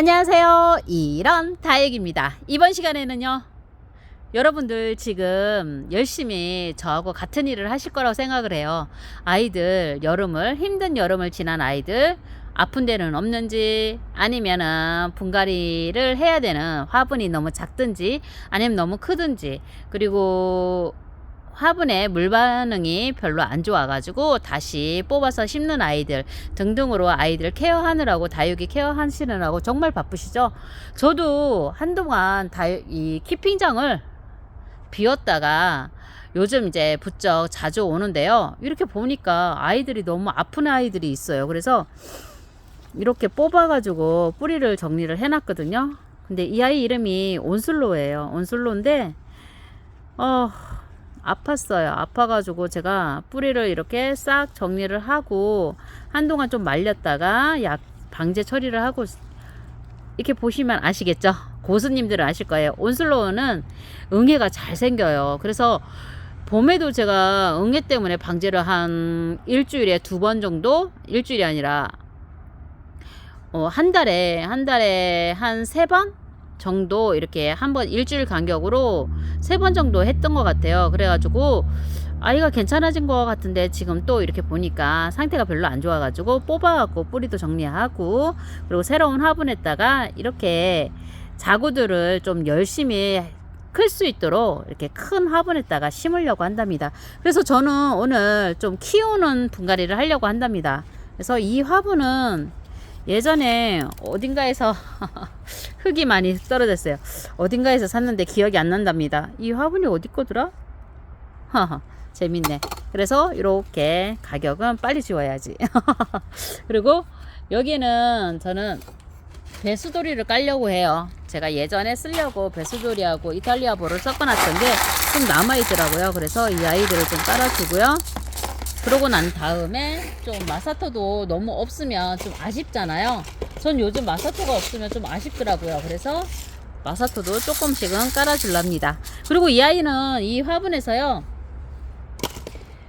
안녕하세요. 이런 다육입니다. 이번 시간에는요. 여러분들 지금 열심히 저하고 같은 일을 하실 거라고 생각을 해요. 아이들 여름을 힘든 여름을 지난 아이들 아픈 데는 없는지 아니면은 분갈이를 해야 되는 화분이 너무 작든지 아니면 너무 크든지 그리고 화분에 물 반응이 별로 안 좋아가지고 다시 뽑아서 심는 아이들 등등으로 아이들 케어하느라고 다육이 케어하시느라고 정말 바쁘시죠? 저도 한동안 다육, 이 키핑장을 비웠다가 요즘 이제 부쩍 자주 오는데요. 이렇게 보니까 아이들이 너무 아픈 아이들이 있어요. 그래서 이렇게 뽑아가지고 뿌리를 정리를 해놨거든요. 근데 이 아이 이름이 온슬로예요. 온슬로인데, 어, 아팠어요. 아파가지고 제가 뿌리를 이렇게 싹 정리를 하고 한동안 좀 말렸다가 약 방제 처리를 하고 이렇게 보시면 아시겠죠? 고수님들은 아실 거예요. 온슬로우는 응애가 잘 생겨요. 그래서 봄에도 제가 응애 때문에 방제를 한 일주일에 두 번 정도? 일주일이 아니라 어, 한 달에 한 달에 한 세 번 정도 이렇게 한 번 일주일 간격으로 세 번 정도 했던 것 같아요. 그래가지고 아이가 괜찮아진 것 같은데 지금 또 이렇게 보니까 상태가 별로 안 좋아가지고 뽑아갖고 뿌리도 정리하고 그리고 새로운 화분에다가 이렇게 자구들을 좀 열심히 클 수 있도록 이렇게 큰 화분에다가 심으려고 한답니다. 그래서 저는 오늘 좀 키우는 분갈이를 하려고 한답니다. 그래서 이 화분은 예전에 어딘가에서 흙이 많이 떨어졌어요. 어딘가에서 샀는데 기억이 안 난답니다. 이 화분이 어디 거더라? 재밌네. 그래서 이렇게 가격은 빨리 지워야지. 그리고 여기는 저는 배수돌이를 깔려고 해요. 제가 예전에 쓰려고 배수돌이하고 이탈리아보를 섞어놨던 게 좀 남아있더라고요. 그래서 이 아이들을 좀 깔아주고요. 그러고 난 다음에 좀 마사토도 너무 없으면 좀 아쉽잖아요. 전 요즘 마사토가 없으면 좀 아쉽더라고요. 그래서 마사토도 조금씩은 깔아줄랍니다. 그리고 이 아이는 이 화분에서요.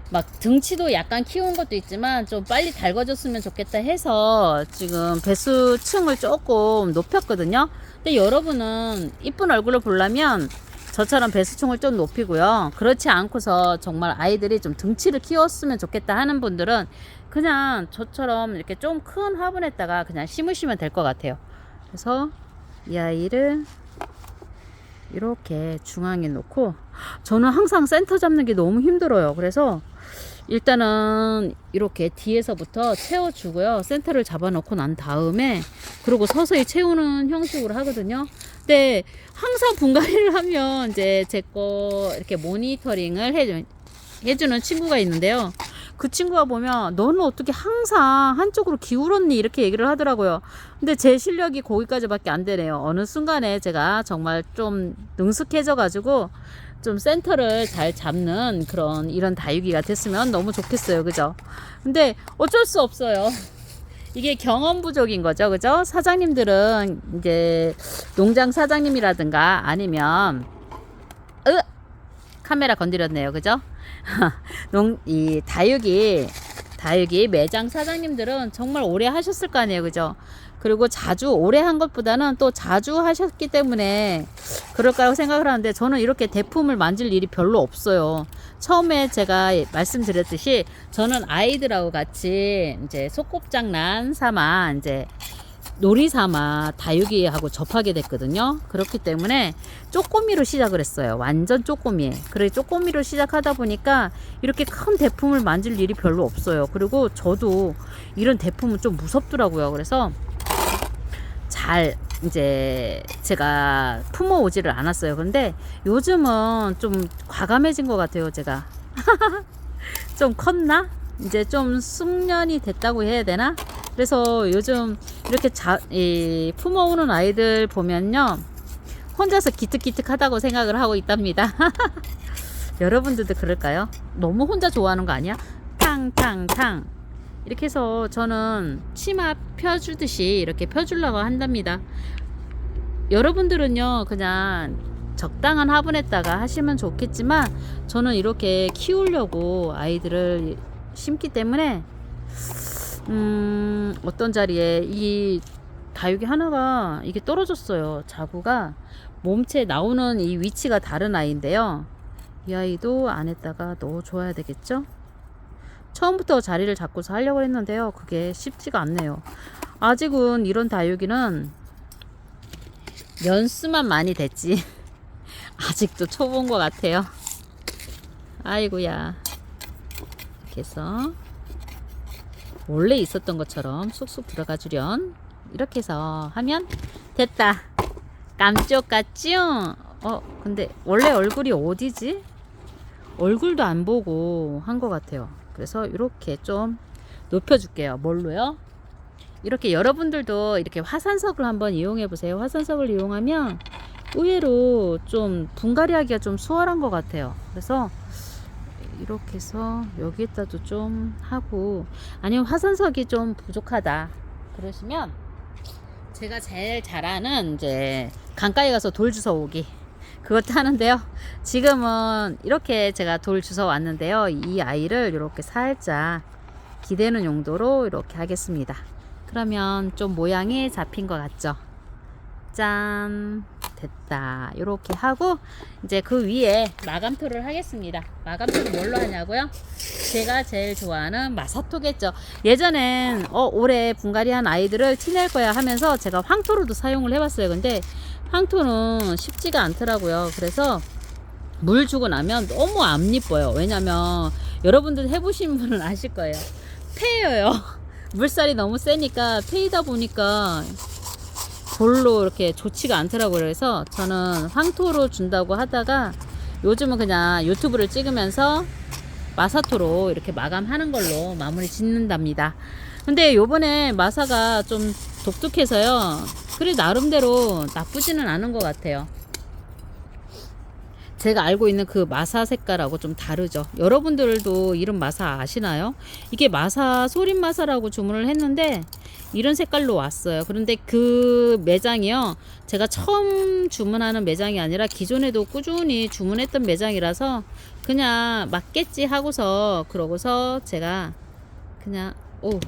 막 등치도 약간 키운 것도 있지만 좀 빨리 달궈졌으면 좋겠다 해서 지금 배수층을 조금 높였거든요. 근데 여러분은 이쁜 얼굴을 보려면 저처럼 배수층을 좀 높이고요. 그렇지 않고서 정말 아이들이 좀 등치를 키웠으면 좋겠다 하는 분들은 그냥 저처럼 이렇게 좀 큰 화분에다가 그냥 심으시면 될 것 같아요. 그래서 이 아이를 이렇게 중앙에 놓고 저는 항상 센터 잡는 게 너무 힘들어요. 그래서 일단은 이렇게 뒤에서부터 채워주고요. 센터를 잡아놓고 난 다음에 그리고 서서히 채우는 형식으로 하거든요. 근데 항상 분갈이를 하면 이제 제 거 이렇게 모니터링을 해주, 해주는 친구가 있는데요. 그 친구가 보면 너는 어떻게 항상 한쪽으로 기울었니 이렇게 얘기를 하더라고요. 근데 제 실력이 거기까지밖에 안 되네요. 어느 순간에 제가 정말 좀 능숙해져 가지고 좀 센터를 잘 잡는 그런 이런 다육이가 됐으면 너무 좋겠어요. 그죠? 근데 어쩔 수 없어요. 이게 경험 부족인 거죠. 그죠? 사장님들은 이제 농장 사장님이라든가 아니면 으 카메라 건드렸네요. 그죠? 농, 이 다육이, 다육이 매장 사장님들은 정말 오래 하셨을 거 아니에요. 그죠? 그리고 자주, 오래 한 것보다는 또 자주 하셨기 때문에 그럴까라고 생각을 하는데 저는 이렇게 대품을 만질 일이 별로 없어요. 처음에 제가 말씀드렸듯이 저는 아이들하고 같이 이제 소꿉장난 삼아 이제 놀이 삼아 다육이하고 접하게 됐거든요. 그렇기 때문에 쪼꼬미로 시작을 했어요. 완전 쪼꼬미. 그래 쪼꼬미로 시작하다 보니까 이렇게 큰 대품을 만질 일이 별로 없어요. 그리고 저도 이런 대품은 좀 무섭더라고요. 그래서 잘 이제 제가 품어오지를 않았어요. 근데 요즘은 좀 과감해진 것 같아요. 제가 좀 컸나? 이제 좀 숙련이 됐다고 해야 되나? 그래서 요즘 이렇게 자, 이, 품어오는 아이들 보면요. 혼자서 기특기특하다고 생각을 하고 있답니다. 여러분들도 그럴까요? 너무 혼자 좋아하는 거 아니야? 탕탕탕. 이렇게 해서 저는 치마 펴주듯이 이렇게 펴주려고 한답니다. 여러분들은요, 그냥 적당한 화분에다가 하시면 좋겠지만, 저는 이렇게 키우려고 아이들을 심기 때문에, 음, 어떤 자리에 이 다육이 하나가 이게 떨어졌어요. 자구가 몸체 나오는 이 위치가 다른 아이인데요. 이 아이도 안에다가 넣어줘야 되겠죠? 처음부터 자리를 잡고서 하려고 했는데요. 그게 쉽지가 않네요. 아직은 이런 다육이는 연수만 많이 됐지. 아직도 초보인 것 같아요. 아이고야. 이렇게 해서 원래 있었던 것처럼 쑥쑥 들어가 주련. 이렇게 해서 하면 됐다. 깜쪽 같지요? 어, 근데 원래 얼굴이 어디지? 얼굴도 안 보고 한 것 같아요. 그래서 이렇게 좀 높여줄게요. 뭘로요? 이렇게 여러분들도 이렇게 화산석을 한번 이용해 보세요. 화산석을 이용하면 의외로 좀 분갈이 하기가 좀 수월한 것 같아요. 그래서 이렇게 해서 여기에다도 좀 하고 아니면 화산석이 좀 부족하다 그러시면 제가 제일 잘하는 이제 강가에 가서 돌 주워 오기 그것도 하는데요. 지금은 이렇게 제가 돌 주워 왔는데요. 이 아이를 이렇게 살짝 기대는 용도로 이렇게 하겠습니다. 그러면 좀 모양이 잡힌 것 같죠? 짠 됐다 이렇게 하고 이제 그 위에 마감토를 하겠습니다 마감토를 뭘로 하냐고요 제가 제일 좋아하는 마사토겠죠 예전엔 어 올해 분갈이 한 아이들을 티낼 거야 하면서 제가 황토로도 사용을 해봤어요 근데 황토는 쉽지가 않더라고요 그래서 물 주고 나면 너무 안 이뻐요 왜냐면 여러분들 해보신 분은 아실 거예요 패여요 물살이 너무 세니까 패이다 보니까 별로 이렇게 좋지가 않더라고요. 그래서 저는 황토로 준다고 하다가 요즘은 그냥 유튜브를 찍으면서 마사토로 이렇게 마감하는 걸로 마무리 짓는답니다. 근데 요번에 마사가 좀 독특해서요. 그래 나름대로 나쁘지는 않은 것 같아요. 제가 알고 있는 그 마사 색깔하고 좀 다르죠. 여러분들도 이런 마사 아시나요? 이게 마사 소림 마사라고 주문을 했는데 이런 색깔로 왔어요. 그런데 그 매장이요. 제가 처음 주문하는 매장이 아니라 기존에도 꾸준히 주문했던 매장이라서 그냥 맞겠지 하고서 그러고서 제가 그냥 오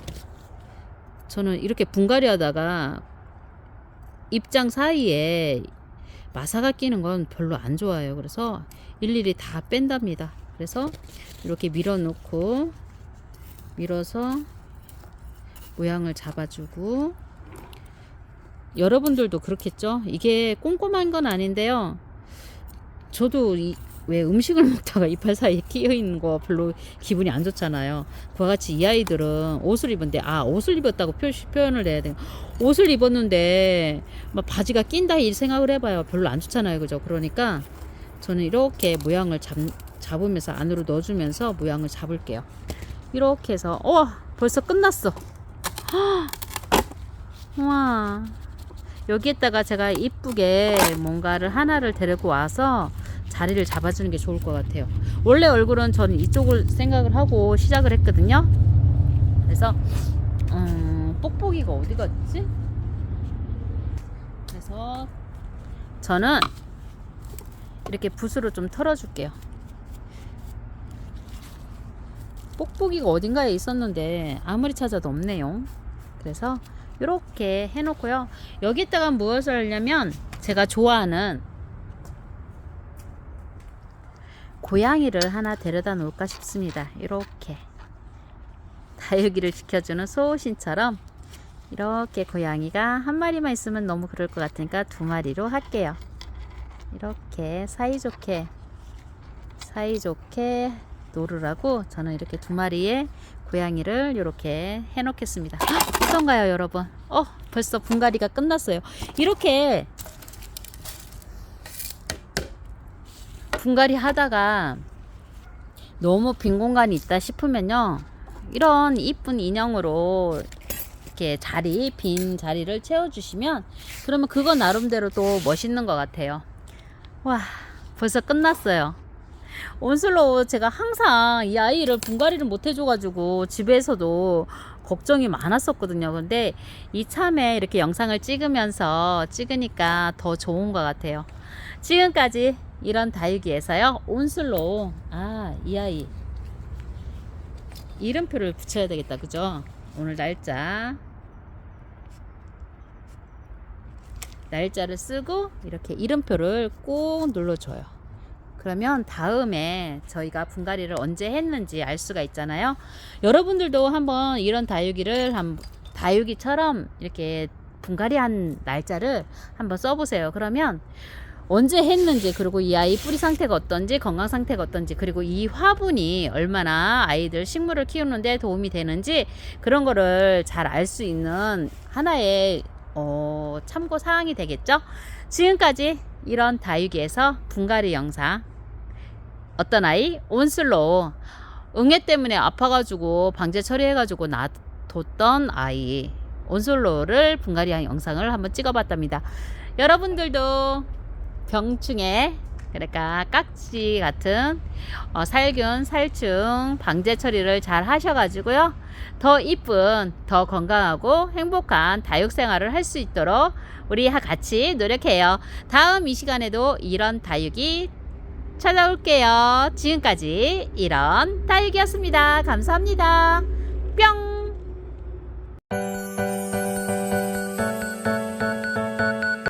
저는 이렇게 분갈이 하다가 입장 사이에 마사가 끼는 건 별로 안 좋아요. 그래서 일일이 다 뺀답니다. 그래서 이렇게 밀어 놓고 밀어서 모양을 잡아주고 여러분들도 그렇겠죠? 이게 꼼꼼한 건 아닌데요. 저도 이, 왜 음식을 먹다가 이빨 사이에 끼어 있는 거 별로 기분이 안 좋잖아요. 그와 같이 이 아이들은 옷을 입은데 아 옷을 입었다고 표, 표현을 해야 돼. 옷을 입었는데 막 바지가 낀다 이 생각을 해봐요. 별로 안 좋잖아요, 그죠? 그러니까 저는 이렇게 모양을 잡, 잡으면서 안으로 넣어주면서 모양을 잡을게요. 이렇게 해서 어 벌써 끝났어. 와 여기에다가 제가 이쁘게 뭔가를 하나를 데리고 와서 자리를 잡아주는 게 좋을 것 같아요. 원래 얼굴은 저는 이쪽을 생각을 하고 시작을 했거든요. 그래서 음, 뽁뽁이가 어디 갔지? 그래서 저는 이렇게 붓으로 좀 털어줄게요. 뽁뽁이가 어딘가에 있었는데 아무리 찾아도 없네요. 그래서 이렇게 해놓고요. 여기다가 무엇을 하냐면 제가 좋아하는 고양이를 하나 데려다 놓을까 싶습니다. 이렇게 다육이를 지켜주는 소신처럼 이렇게 고양이가 한 마리만 있으면 너무 그럴 것 같으니까 두 마리로 할게요. 이렇게 사이좋게 사이좋게 노르라고 저는 이렇게 두 마리의 고양이를 이렇게 해놓겠습니다. 헉, 어떤가요, 여러분? 어, 벌써 분갈이가 끝났어요. 이렇게 분갈이 하다가 너무 빈 공간이 있다 싶으면요. 이런 이쁜 인형으로 이렇게 자리, 빈 자리를 채워주시면 그러면 그거 나름대로 또 멋있는 것 같아요. 와, 벌써 끝났어요. 온슬로 제가 항상 이 아이를 분갈이를 못 해줘가지고 집에서도 걱정이 많았었거든요. 근데 이참에 이렇게 영상을 찍으면서 찍으니까 더 좋은 것 같아요. 지금까지 이런 다육이에서요. 온슬로 아 이 아이 이름표를 붙여야 되겠다. 그죠? 오늘 날짜 날짜를 쓰고 이렇게 이름표를 꼭 눌러줘요. 그러면 다음에 저희가 분갈이를 언제 했는지 알 수가 있잖아요. 여러분들도 한번 이런 다육이를 한 다육이처럼 이렇게 분갈이한 날짜를 한번 써보세요. 그러면 언제 했는지 그리고 이 아이 뿌리 상태가 어떤지 건강 상태가 어떤지 그리고 이 화분이 얼마나 아이들 식물을 키우는데 도움이 되는지 그런 거를 잘 알 수 있는 하나의 어, 참고 사항이 되겠죠. 지금까지 이런 다육이에서 분갈이 영상 어떤 아이 온슬로 응애 때문에 아파가지고 방제 처리해가지고 놔뒀던 아이 온솔로를 분갈이한 영상을 한번 찍어봤답니다. 여러분들도 병충해 그러니까 깍지 같은 어, 살균, 살충 방제 처리를 잘 하셔가지고요. 더 이쁜, 더 건강하고 행복한 다육 생활을 할 수 있도록 우리 같이 노력해요. 다음 이 시간에도 이런 다육이 찾아올게요. 지금까지 이런 다육이었습니다. 감사합니다. 뿅!